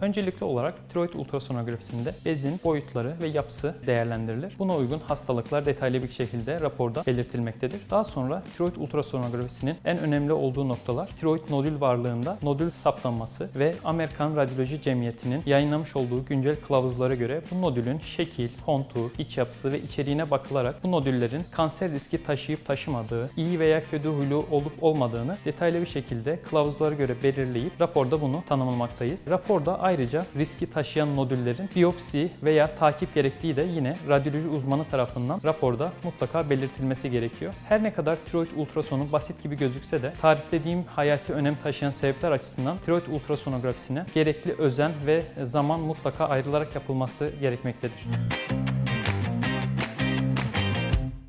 Öncelikli olarak tiroid ultrasonografisinde bezin boyutları ve yapısı değerlendirilir. Buna uygun hastalıklar detaylı bir şekilde raporda belirtilmektedir. Daha sonra tiroid ultrasonografisinin en önemli olduğu noktalar tiroid nodül varlığında nodül saptanması ve Amerikan Radyoloji Cemiyeti'nin yayınlamış olduğu güncel kılavuzlara göre bu nodülün şekil, kontur, iç yapısı ve içeriğine bakılarak bu nodüllerin kanser riski taşıyıp taşımadığı, iyi veya kötü huylu olup olmadığını detaylı bir şekilde kılavuzlara göre belirleyip raporda bunu tanımlamaktayız. Raporda ayrıca riski taşıyan nodüllerin biyopsi veya takip gerektiği de yine radyoloji uzmanı tarafından raporda mutlaka belirtilmesi gerekiyor. Her ne kadar tiroid ultrasonu basit gibi gözükse de tariflediğim hayati önem taşıyan sebepler açısından tiroid ultrasonografisine gerekli özen ve zaman mutlaka ayrılarak yapılması gerekmektedir.